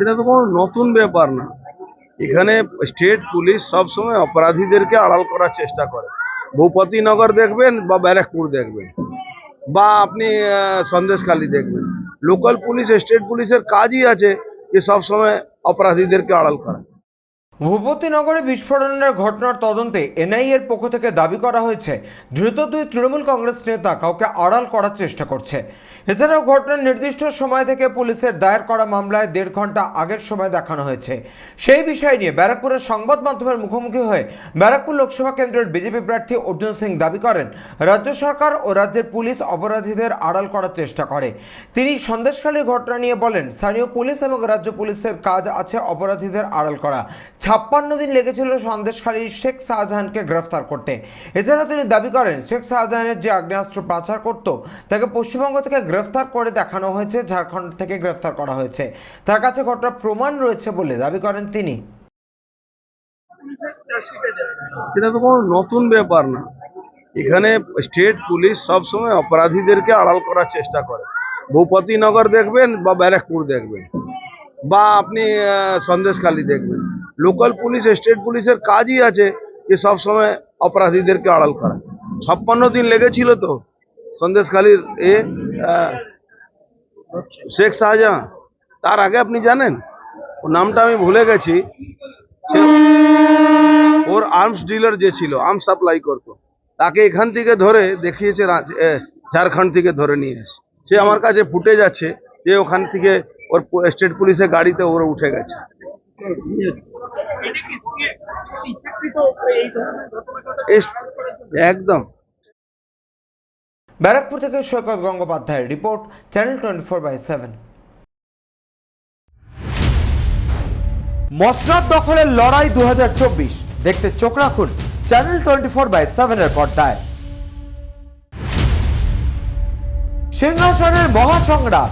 এটা তো কোনো নতুন ব্যাপার না। এখানে স্টেট পুলিশ সবসময় অপরাধীদেরকে আড়াল করার চেষ্টা করে। ভূপতিনগর দেখবেন বা ব্যারাকপুর দেখবেন বা আপনি সন্দেশখালি দেখবেন। লোকাল পুলিশ স্টেট পুলিশের কাজই আছে যে সবসময় অপরাধীদেরকে আড়াল করা। ভূপতিনগরে বিস্ফোরণের ঘটনার তদন্তে এনআইএর পক্ষ থেকে দাবি করা হয়েছে, ধৃত দুই তৃণমূল কংগ্রেস নেতা কাউকে আড়াল করার চেষ্টা করছে। এছাড়াও ঘটনার নির্দিষ্ট সময় থেকে পুলিশের দায়ের করা মামলায় দেড় ঘণ্টা আগের সময় দেখানো হয়েছে। সেই বিষয় নিয়ে ব্যারাকপুরের সংবাদ মাধ্যমের মুখোমুখি হয়ে ব্যারাকপুর লোকসভা কেন্দ্রের বিজেপি প্রার্থী অর্জুন সিং দাবি করেন, রাজ্য সরকার ও রাজ্যের পুলিশ অপরাধীদের আড়াল করার চেষ্টা করে। তিনি সন্দেশখালীর ঘটনা নিয়ে বলেন, স্থানীয় পুলিশ এবং রাজ্য পুলিশের কাজ আছে অপরাধীদের আড়াল করা। ছাপ্পান্ন দিন লেগেছিল সন্দেশখালীর শেখ শাহজাহানকে গ্রেফতার করতে। এছাড়াও তিনি দাবি করেন, শেখ শাহজাহানের যে আগ্নেয়াস্ত্র পাচার করত, তাকে পশ্চিমবঙ্গ থেকে গ্রেফতার করে দেখানো হয়েছে, ঝাড়খণ্ড থেকে গ্রেফতার করা হয়েছে। তার কাছে ঘটনার প্রমাণ রয়েছে বলে দাবি করেন তিনি? এটা তো কোনো নতুন ব্যাপার না। এখানে স্টেট পুলিশ সব সময় অপরাধীদেরকে আড়াল করার চেষ্টা করে। ভূপতিনগর দেখবেন বা ব্যারাকপুর দেখবেন। বা আপনি সন্দেশখালী দেখবেন। লোকাল পুলিশ, স্টেট পুলিশের কাজই আছে যে সব সময় অপরাধীদেরকে আড়াল করা। ছাপ্পান্ন দিন লেগেছিল তো, সন্দেশখালীর এ শেখ শাহজাহান তার আগে আপনি জানেন? ওর নামটা আমি ভুলে গেছি। ওর আর্মস ডিলার যে ছিল আর্মস সাপ্লাই করতো, তাকে এখান থেকে ধরে দেখিয়েছে ঝাড়খণ্ড থেকে ধরে নিয়ে এসে। সে আমার কাছে ফুটে যাচ্ছে যে ওখান থেকে ওর স্টেট পুলিশের গাড়িতে ওরা উঠে গেছে। একদম। ব্যারাকপুর থেকে সৈকত গঙ্গোপাধ্যায়ের report channel twenty four by seven. মসনাদ দখলের লড়াই দু হাজার চব্বিশ। দেখতে চোখ রাখুন চ্যানেল টোয়েন্টি ফোর বাই সেভেনের পর্দায়। সিংহাসনের মহাসংগ্রাম